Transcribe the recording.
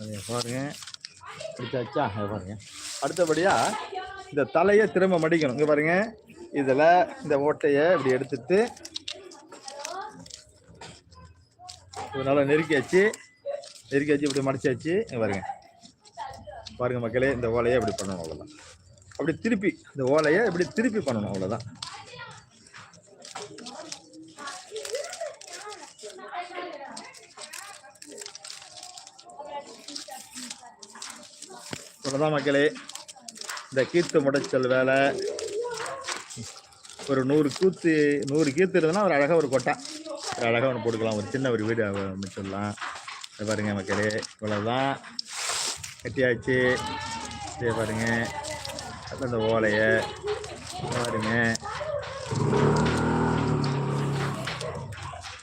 அதை பாருங்க. பிடிச்சாச்சா? அதை பாருங்க. அடுத்தபடியாக இந்த தலையை திரும்ப மடிக்கணும். இங்கே பாருங்க. இதில் இந்த ஓட்டையை இப்படி எடுத்துட்டு இதனால் நெருக்கியாச்சு. நெருக்கியாச்சு இப்படி மடிச்சாச்சு. இங்கே பாருங்க. பாருங்க மக்களே இந்த ஓலையை இப்படி பண்ணணும் அவ்வளோதான் அப்படி திருப்பி இந்த ஓலையை இப்படி திருப்பி பண்ணணும் அவ்வளோதான் இவ்வளோதான் மக்களே இந்த கீத்து முடைச்சல் வேலை ஒரு நூறு கூத்து நூறு கீத்து இருந்ததுன்னா ஒரு அழகாக ஒரு கொட்டை. ஒரு அழகாக ஒன்று போட்டுக்கலாம் ஒரு சின்ன ஒரு வீடு அமைச்சிடலாம் இதை பாருங்க மக்களே இவ்வளோதான் கட்டியாச்சு. இதே பாருங்க. அப்புறம் இந்த ஓலையை பாருங்க.